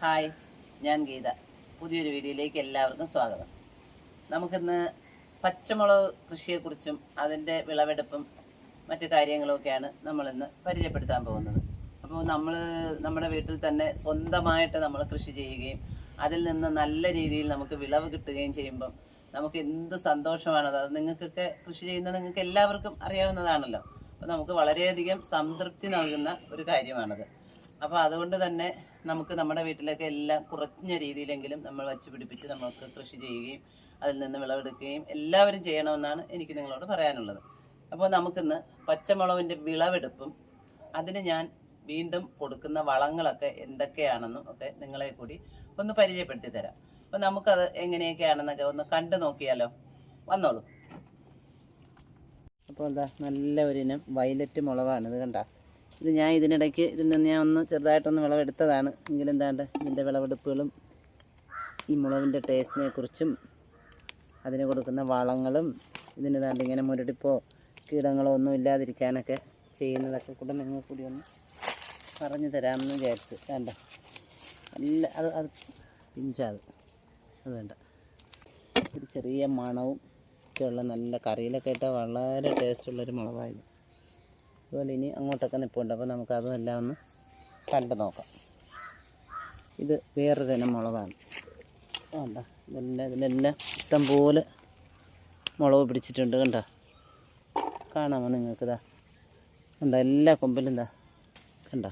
Hi ഞാൻ ഗീത. പുതിയൊരു വീഡിയോയിലേക്ക് എല്ലാവർക്കും സ്വാഗതം. നമുക്കിന്ന് പച്ചമുളക് കൃഷിയെക്കുറിച്ചും അതിന്റെ വിളവെടുപ്പും മറ്റു കാര്യങ്ങളൊക്കെയാണ് നമ്മളിന്ന് പരിചയപ്പെടുത്താൻ പോകുന്നത്. അപ്പോൾ നമ്മൾ നമ്മുടെ വീട്ടിൽ തന്നെ സ്വന്തമായിട്ട് നമ്മൾ കൃഷി ചെയ്യുകയും അതിൽ നിന്ന് നല്ല രീതിയിൽ നമുക്ക് വിളവ് കിട്ടുകയും ചെയ്യുമ്പം നമുക്ക് എന്ത് സന്തോഷമാണത് അത്. നിങ്ങൾക്കൊക്കെ കൃഷി ചെയ്യുന്ന നിങ്ങൾക്ക് എല്ലാവർക്കും അറിയാവുന്നതാണല്ലോ. അപ്പോൾ നമുക്ക് വളരെയധികം സംതൃപ്തി നൽകുന്ന ഒരു കാര്യമാണത്. അപ്പോൾ അതുകൊണ്ട് തന്നെ നമുക്ക് നമ്മുടെ വീട്ടിലൊക്കെ എല്ലാം കുറഞ്ഞ രീതിയിലെങ്കിലും നമ്മൾ വച്ച് പിടിപ്പിച്ച് നമുക്ക് കൃഷി ചെയ്യുകയും അതിൽ നിന്ന് വിളവെടുക്കുകയും എല്ലാവരും ചെയ്യണമെന്നാണ് എനിക്ക് നിങ്ങളോട് പറയാനുള്ളത്. അപ്പോൾ നമുക്കിന്ന് പച്ചമുളകിന്റെ വിളവെടുപ്പും അതിന് ഞാൻ വീണ്ടും കൊടുക്കുന്ന വളങ്ങളൊക്കെ എന്തൊക്കെയാണെന്നും ഒക്കെ നിങ്ങളെ കൂടി ഒന്ന് പരിചയപ്പെടുത്തി തരാം. അപ്പോൾ നമുക്കത് എങ്ങനെയൊക്കെയാണെന്നൊക്കെ ഒന്ന് കണ്ടു നോക്കിയാലോ? വന്നോളൂ. അപ്പോൾ എന്താ നല്ല ഒരു ഇനം വയലറ്റ് മുളകാണ് ഇത് കണ്ട? ഇത് ഞാൻ ഇതിനിടയ്ക്ക് ഇതിൽ നിന്ന് ഞാൻ ഒന്ന് ചെറുതായിട്ടൊന്ന് വിളവെടുത്തതാണ്. എങ്കിലും എന്താണ്ട് ഇതിന്റെ വിളവെടുപ്പുകളും ഈ മുളകിന്റെ ടേസ്റ്റിനെ കുറിച്ചും അതിന് കൊടുക്കുന്ന വളങ്ങളും ഇതിന് താണ്ട് ഇങ്ങനെ മുരടിപ്പോ കീടങ്ങളോ ഒന്നും ഇല്ലാതിരിക്കാനൊക്കെ ചെയ്യുന്നതൊക്കെ കൂടെ നിങ്ങൾ കൂടി ഒന്ന് പറഞ്ഞു തരാമെന്ന് വിചാരിച്ച്. വേണ്ട. നല്ല അത് അത് പിഞ്ചാത്. അത് വേണ്ട. ഒരു ചെറിയ മണവും ഒക്കെയുള്ള നല്ല കറിയിലൊക്കെ ഇട്ടാൽ വളരെ ടേസ്റ്റുള്ളൊരു മുളകായിരുന്നു. അതുപോലെ ഇനി അങ്ങോട്ടൊക്കെ നിൽപ്പുണ്ട് അപ്പോൾ നമുക്ക് അതുമെല്ലാം ഒന്ന് കണ്ടു നോക്കാം. ഇത് വേറൊരു ഇനം മുളകാണ്. വേണ്ട ഇതെല്ലാം ഇതിനെല്ലാം ഇഷ്ടം പോലെ മുളക് പിടിച്ചിട്ടുണ്ട് കണ്ടോ? കാണാമോ നിങ്ങൾക്കിതാ? കണ്ട? എല്ലാ കൊമ്പിലും എന്താ കണ്ട?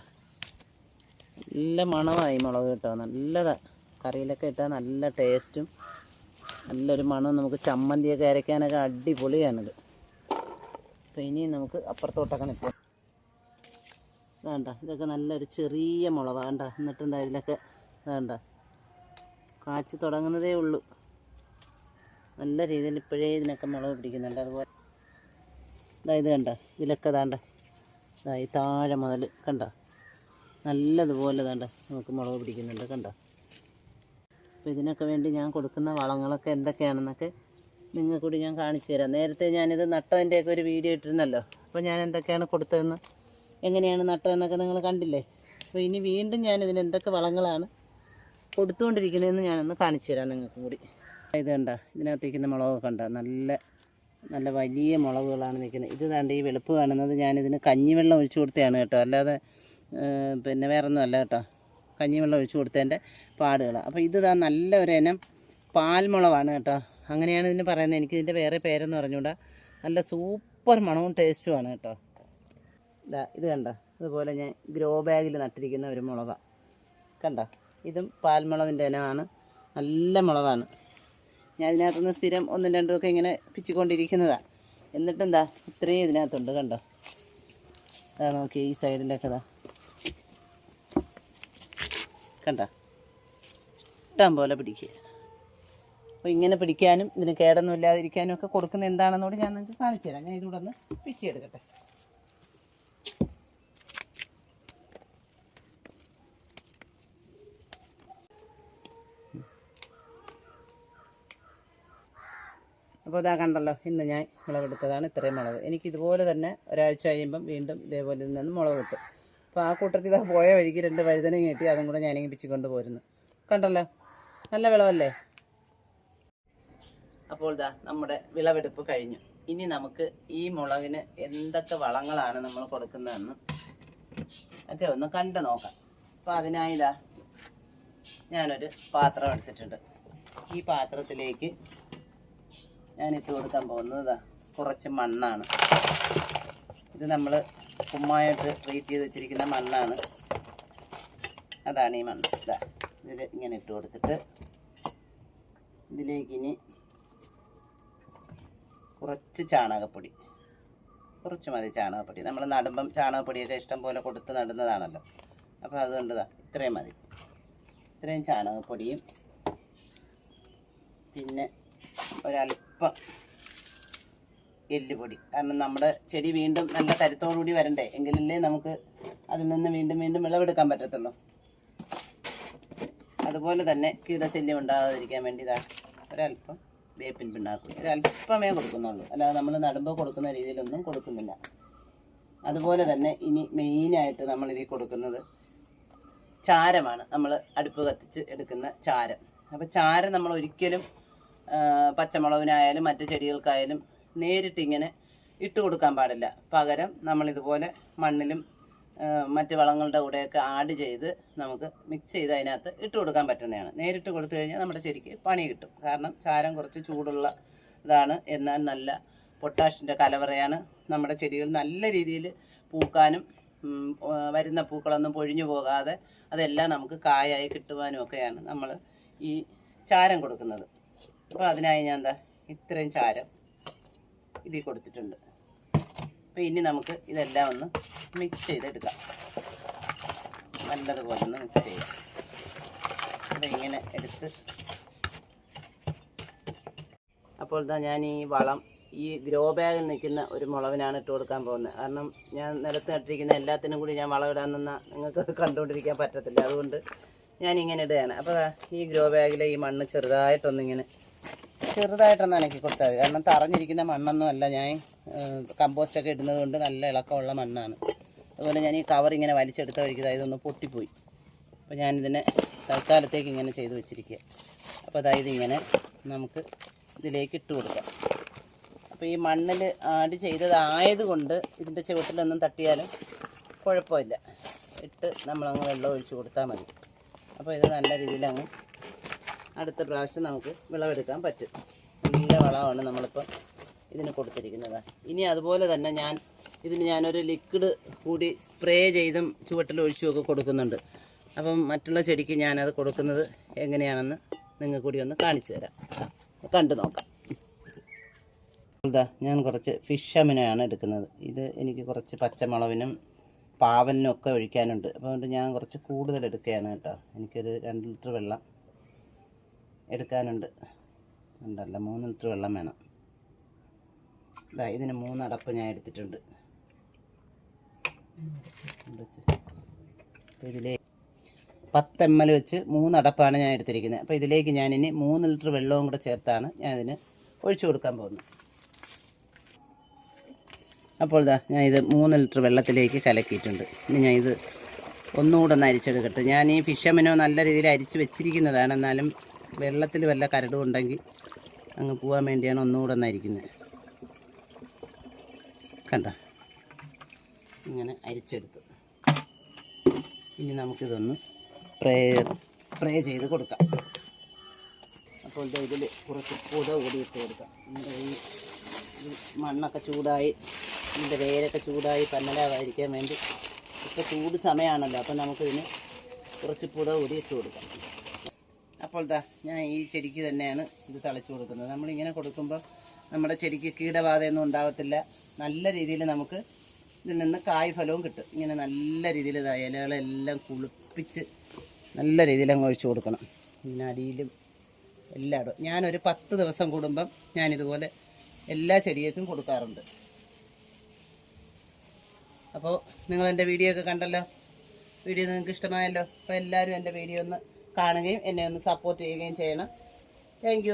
നല്ല മണമായി മുളക് കേട്ടോ. നല്ലതാ. കറിയിലൊക്കെ ഇട്ടാൽ നല്ല ടേസ്റ്റും നല്ലൊരു മണം നമുക്ക് ചമ്മന്തിയൊക്കെ അരയ്ക്കാനൊക്കെ അടിപൊളിയാണിത്. അപ്പോൾ ഇനിയും നമുക്ക് അപ്പുറത്തോട്ടൊക്കെ നിൽക്കാം വേണ്ട ഇതൊക്കെ നല്ലൊരു ചെറിയ മുളക് വേണ്ട എന്നിട്ടുണ്ട് ഇതിലൊക്കെ? വേണ്ട കാച്ച് തുടങ്ങുന്നതേ ഉള്ളൂ. നല്ല രീതിയിൽ ഇപ്പോഴേ ഇതിനൊക്കെ മുളക് പിടിക്കുന്നുണ്ട്. അതുപോലെ ഇത് കണ്ട ഇതിലൊക്കെ താണ്ട ഈ താഴെ മുതൽ കണ്ട. നല്ലതുപോലെ താണ്ട നമുക്ക് മുളക് പിടിക്കുന്നുണ്ട്. കണ്ട? അപ്പോൾ ഇതിനൊക്കെ വേണ്ടി ഞാൻ കൊടുക്കുന്ന വളങ്ങളൊക്കെ എന്തൊക്കെയാണെന്നൊക്കെ നിങ്ങൾ കൂടി ഞാൻ കാണിച്ചു തരാം. നേരത്തെ ഞാനിത് നട്ടതിന്റെയൊക്കെ ഒരു വീഡിയോ ഇട്ടിരുന്നല്ലോ. അപ്പോൾ ഞാൻ എന്തൊക്കെയാണ് കൊടുത്തതെന്ന്? എങ്ങനെയാണ് നട്ടതെന്നൊക്കെ നിങ്ങൾ കണ്ടില്ലേ? അപ്പോൾ ഇനി വീണ്ടും ഞാൻ ഇതിന് എന്തൊക്കെ വളങ്ങളാണ് കൊടുത്തുകൊണ്ടിരിക്കുന്നതെന്ന് ഞാനൊന്ന് കാണിച്ചു തരാം നിങ്ങൾക്ക് കൂടി. ഇത് കണ്ട ഇതിനകത്തേക്കുന്ന മുളകൊക്കെ കണ്ട നല്ല നല്ല വലിയ മുളകുകളാണ് നിൽക്കുന്നത്. ഇത് കണ്ട് ഈ വെളുപ്പ് കാണുന്നത് ഞാനിതിന് കഞ്ഞിവെള്ളം ഒഴിച്ചു കൊടുത്തതാണ് കേട്ടോ. അല്ലാതെ പിന്നെ വേറെ ഒന്നും അല്ല കേട്ടോ. കഞ്ഞിവെള്ളം ഒഴിച്ചു കൊടുത്തതിന്റെ പാടുകൾ അപ്പോൾ ഇത് നല്ല ഒരു ഇനം പാൽമുളവാണ് കേട്ടോ. അങ്ങനെയാണ് ഇതിന് പറയുന്നത്. എനിക്ക് ഇതിന്റെ വേറെ പേരെന്ന് പറഞ്ഞുകൂടാ നല്ല സൂപ്പർ മണവും ടേസ്റ്റുമാണ് കേട്ടോ. ഇതാ ഇത് കണ്ട? അതുപോലെ ഞാൻ ഗ്രോ ബാഗിൽ നട്ടിരിക്കുന്ന ഒരു മുളക. കണ്ട? ഇതും പാൽമുളകിന്റെ ഇനമാണ്. നല്ല മുളകാണ്. ഞാൻ ഇതിനകത്തുനിന്ന് സ്ഥിരം ഒന്നും രണ്ടും ഒക്കെ ഇങ്ങനെ പിച്ചിക്കൊണ്ടിരിക്കുന്നതാണ് എന്നിട്ടെന്താ ഇത്രയും ഇതിനകത്തുണ്ട് കണ്ടോ? അതാ നോക്കി ഈ സൈഡിലൊക്കെ ഇതാ കണ്ട? ഇഷ്ടം പോലെ പിടിക്കുക. അപ്പോൾ ഇങ്ങനെ പിടിക്കാനും ഇതിന് കേടൊന്നും ഇല്ലാതിരിക്കാനും ഒക്കെ കൊടുക്കുന്ന എന്താണെന്നോട് ഞാൻ നിങ്ങൾക്ക് കാണിച്ചു തരാം. ഞാൻ ഇതുകൂടെ ഒന്ന് പിച്ചെടുക്കട്ടെ അപ്പോൾ ഇതാ കണ്ടല്ലോ ഇന്ന് ഞാൻ മുളകെടുത്തതാണ് ഇത്രയും മുളക്. എനിക്ക് ഇതുപോലെ തന്നെ ഒരാഴ്ച കഴിയുമ്പം വീണ്ടും ഇതേപോലെ നിന്ന് മുളക് കിട്ടും. അപ്പോൾ ആ കൂട്ടത്തിൽ ഇതാ പോയ വഴിക്ക് രണ്ട് വഴുതനയും കിട്ടി അതും കൂടെ ഞാനിങ്ങനെ പിച്ചിക്കൊണ്ട് പോരുന്നു. കണ്ടല്ലോ? നല്ല വിളവല്ലേ? അപ്പോൾ ഇതാ നമ്മുടെ വിളവെടുപ്പ് കഴിഞ്ഞു. ഇനി നമുക്ക് ഈ മുളകിന് എന്തൊക്കെ വളങ്ങളാണ് നമ്മൾ കൊടുക്കുന്നതെന്ന് ഒക്കെ ഒന്ന് കണ്ടു നോക്കാം. അപ്പോൾ അതിനായി ഇതാ ഞാനൊരു പാത്രം എടുത്തിട്ടുണ്ട്. ഈ പാത്രത്തിലേക്ക് ഞാൻ ഇട്ട് കൊടുക്കാൻ പോകുന്നത് കുറച്ച് മണ്ണാണ്. ഇത് നമ്മൾ കുമ്മായിട്ട് ട്രീറ്റ് ചെയ്ത് വെച്ചിരിക്കുന്ന മണ്ണാണ്. അതാണ് ഈ മണ്ണ്. ഇതാ ഇതിൽ ഇങ്ങനെ ഇട്ട് കൊടുത്തിട്ട് ഇതിലേക്ക് ഇനി കുറച്ച് ചാണകപ്പൊടി. കുറച്ച് മതി ചാണകപ്പൊടി. നമ്മൾ നടുമ്പം ചാണകപ്പൊടിയൊക്കെ ഇഷ്ടം പോലെ കൊടുത്ത് നടുന്നതാണല്ലോ. അപ്പോൾ അതുകൊണ്ട് ഇതാ ഇത്രയും മതി. ഇത്രയും ചാണകപ്പൊടിയും പിന്നെ ഒരല്പം എല്ലുപൊടി. കാരണം നമ്മുടെ ചെടി വീണ്ടും നല്ല കരുത്തോടുകൂടി വരണ്ടേ? എങ്കിലല്ലേ നമുക്ക് അതിൽ നിന്ന് വീണ്ടും വീണ്ടും വിളവെടുക്കാൻ പറ്റത്തുള്ളൂ. അതുപോലെ തന്നെ കീടശല്യം ഉണ്ടാകാതിരിക്കാൻ വേണ്ടി ഇതാ ഒരല്പം വേപ്പിൻ പിണ്ണാക്കും ഒരല്പമേ കൊടുക്കുന്നുള്ളൂ. അല്ലാതെ നമ്മൾ നടുമ്പോൾ കൊടുക്കുന്ന രീതിയിലൊന്നും കൊടുക്കുന്നില്ല. അതുപോലെ തന്നെ ഇനി മെയിനായിട്ട് നമ്മൾ ഇതിൽ കൊടുക്കുന്നത് ചാരമാണ്. നമ്മൾ അടുപ്പ് കത്തിച്ച് എടുക്കുന്ന ചാരം. അപ്പോൾ ചാരം നമ്മൾ ഒരിക്കലും പച്ചമുളകിനായാലും മറ്റു ചെടികൾക്കായാലും നേരിട്ടിങ്ങനെ ഇട്ട് കൊടുക്കാൻ പാടില്ല. പകരം നമ്മളിതുപോലെ മണ്ണിലും മറ്റ് വളങ്ങളുടെ കൂടെയൊക്കെ ആഡ് ചെയ്ത് നമുക്ക് മിക്സ് ചെയ്ത് അതിനകത്ത് ഇട്ട് കൊടുക്കാൻ പറ്റുന്നതാണ്. നേരിട്ട് കൊടുത്തു കഴിഞ്ഞാൽ നമ്മുടെ ചെടിക്ക് പണി കിട്ടും. കാരണം ചാരം കുറച്ച് ചൂടുള്ള ഇതാണ്. എന്നാൽ നല്ല പൊട്ടാഷിന്റെ കലവറയാണ്. നമ്മുടെ ചെടികൾ നല്ല രീതിയിൽ പൂക്കാനും വരുന്ന പൂക്കളൊന്നും പൊഴിഞ്ഞു പോകാതെ അതെല്ലാം നമുക്ക് കായായി കിട്ടുവാനും ഒക്കെയാണ് നമ്മൾ ഈ ചാരം കൊടുക്കുന്നത്. അപ്പോൾ അതിനായി ഞാൻ എന്താ ഇത്രയും ചാരം ഇതിൽ കൊടുത്തിട്ടുണ്ട്. അപ്പോൾ ഇനി നമുക്ക് ഇതെല്ലാം ഒന്ന് മിക്സ് ചെയ്തെടുക്കാം. നല്ലതുപോലെ ഒന്ന് മിക്സ് ചെയ്യാം. അപ്പോൾ ഇങ്ങനെ എടുത്ത്. അപ്പോൾ ഇതാ ഞാൻ ഈ വളം ഈ ഗ്രോ ബാഗിൽ നിൽക്കുന്ന ഒരു മുളവിനാണ് ഇട്ട് കൊടുക്കാൻ പോകുന്നത്. കാരണം ഞാൻ നിലത്ത് നട്ടിരിക്കുന്ന എല്ലാത്തിനും കൂടി ഞാൻ വളം ഇടാൻ നിന്നാൽ നിങ്ങൾക്ക് കണ്ടുകൊണ്ടിരിക്കാൻ പറ്റത്തില്ല. അതുകൊണ്ട് ഞാൻ ഇങ്ങനെ ഇടുകയാണ്. അപ്പോൾ ഈ ഗ്രോ ബാഗിലെ ഈ മണ്ണ് ചെറുതായിട്ടൊന്നിങ്ങനെ ചെറുതായിട്ടൊന്ന് അനക്കി കൊടുത്താൽ മതി. കാരണം തറഞ്ഞിരിക്കുന്ന മണ്ണൊന്നും അല്ല ഞാൻ കമ്പോസ്റ്റൊക്കെ ഇടുന്നത് കൊണ്ട് നല്ല ഇളക്കമുള്ള മണ്ണാണ്. അതുപോലെ ഞാൻ ഈ കവർ ഇങ്ങനെ വലിച്ചെടുത്ത വഴിക്ക് ഇതൊന്ന് പൊട്ടിപ്പോയി. അപ്പോൾ ഞാനിതിനെ തൽക്കാലത്തേക്ക് ഇങ്ങനെ ചെയ്ത് വെച്ചിരിക്കുക അപ്പോൾ അതായത് ഇങ്ങനെ നമുക്ക് ഇതിലേക്ക് ഇട്ട് കൊടുക്കാം. അപ്പോൾ ഈ മണ്ണിൽ ആഡ് ചെയ്തതായതുകൊണ്ട് ഇതിന്റെ ചുവട്ടിലൊന്നും തട്ടിയാലും കുഴപ്പമില്ല. ഇട്ട് നമ്മളങ്ങ് വെള്ളം ഒഴിച്ച് കൊടുത്താൽ മതി. അപ്പോൾ ഇത് നല്ല രീതിയിൽ അങ്ങ് അടുത്ത പ്രാവശ്യം നമുക്ക് വിളവെടുക്കാൻ പറ്റും. നല്ല വളമാണ് നമ്മളിപ്പോൾ ഇതിന് കൊടുത്തിരിക്കുന്നത്. ഇനി അതുപോലെ തന്നെ ഞാൻ ഇതിന് ഞാനൊരു ലിക്വിഡ് കൂടി സ്പ്രേ ചെയ്തും ചുവട്ടിൽ ഒഴിച്ചും ഒക്കെ കൊടുക്കുന്നുണ്ട്. അപ്പം മറ്റുള്ള ചെടിക്ക് ഞാനത് കൊടുക്കുന്നത് എങ്ങനെയാണെന്ന് നിങ്ങൾ കൂടി ഒന്ന് കാണിച്ചു തരാം. കണ്ടു നോക്കാം. ഇതാ ഞാൻ കുറച്ച് ഫിഷ് അമിനയാണ് എടുക്കുന്നത്. ഇത് എനിക്ക് കുറച്ച് പച്ചമുളകിനും പാവലിനും ഒക്കെ ഒഴിക്കാനുണ്ട്. അപ്പോൾ അതുകൊണ്ട് ഞാൻ കുറച്ച് കൂടുതൽ എടുക്കുകയാണ് കേട്ടോ. എനിക്കൊരു രണ്ട് ലിറ്റർ വെള്ളം എടുക്കാനുണ്ട്. ഉണ്ടല്ല മൂന്ന് ലിറ്റർ വെള്ളം വേണം. ഇതാ ഇതിന് മൂന്നടപ്പ് ഞാൻ എടുത്തിട്ടുണ്ട്. ഇതിലേ പത്ത് എം എൽ വെച്ച് മൂന്നടപ്പാണ് ഞാൻ എടുത്തിരിക്കുന്നത്. അപ്പോൾ ഇതിലേക്ക് ഞാനിനി മൂന്ന് ലിറ്റർ വെള്ളവും കൂടെ ചേർത്താണ് ഞാൻ ഇതിന് ഒഴിച്ചു കൊടുക്കാൻ പോകുന്നത്. അപ്പോൾ ഇതാ ഞാൻ ഇത് മൂന്ന് ലിറ്റർ വെള്ളത്തിലേക്ക് കലക്കിയിട്ടുണ്ട്. ഇനി ഞാൻ ഇത് ഒന്നുകൂടെ ഒന്ന് അരിച്ചെടുക്കട്ടെ. ഞാൻ ഈ ഫിഷമിനോ നല്ല രീതിയിൽ അരിച്ച് വെച്ചിരിക്കുന്നതാണ്. എന്നാലും വെള്ളത്തിൽ വല്ല കരടും ഉണ്ടെങ്കിൽ അങ്ങ് പോകാൻ വേണ്ടിയാണ് ഒന്നുകൂടെ ഒന്ന് അരിക്കുന്നത്. കണ്ട? ഇങ്ങനെ അരിച്ചെടുത്തു. ഇനി നമുക്കിതൊന്ന് സ്പ്രേ സ്പ്രേ ചെയ്ത് കൊടുക്കാം. അപ്പോൾ ഇതിൽ കുറച്ച് പുത കൂടി ഇട്ട് കൊടുക്കാം ഈ മണ്ണൊക്കെ ചൂടായി ഇതിന്റെ വേരൊക്കെ ചൂടായി പന്നലാവാതിരിക്കാൻ വേണ്ടി ഇപ്പോൾ ചൂട് സമയമാണല്ലോ അപ്പോൾ നമുക്കിതിന് കുറച്ച് പുത കൂടി ഇട്ട് കൊടുക്കാം. അപ്പോൾ ദാ ഞാൻ ഈ ചെടിക്ക് തന്നെയാണ് ഇത് തളിച്ചു കൊടുക്കുന്നത്. നമ്മളിങ്ങനെ കൊടുക്കുമ്പോൾ നമ്മുടെ ചെടിക്ക് കീടബാധയൊന്നും ഉണ്ടാകത്തില്ല നല്ല രീതിയിൽ നമുക്ക് ഇതിൽ നിന്ന് കായ് ഫലവും കിട്ടും. ഇങ്ങനെ നല്ല രീതിയിൽ ഇതാ ഇലകളെല്ലാം കുളിപ്പിച്ച് നല്ല രീതിയിൽ അങ്ങ് ഒഴിച്ചു കൊടുക്കണം. പിന്നെ അടിയിലും എല്ലായിടും. ഞാനൊരു പത്ത് ദിവസം കൂടുമ്പം ഞാനിതുപോലെ എല്ലാ ചെടിയേക്കും കൊടുക്കാറുണ്ട്. അപ്പോൾ നിങ്ങൾ എന്റെ വീഡിയോ ഒക്കെ കണ്ടല്ലോ? വീഡിയോ നിങ്ങൾക്ക് ഇഷ്ടമായല്ലോ? അപ്പോൾ എല്ലാവരും എന്റെ വീഡിയോ ഒന്ന് കാണുകയും എന്നെ ഒന്ന് സപ്പോർട്ട് ചെയ്യുകയും ചെയ്യണം. താങ്ക്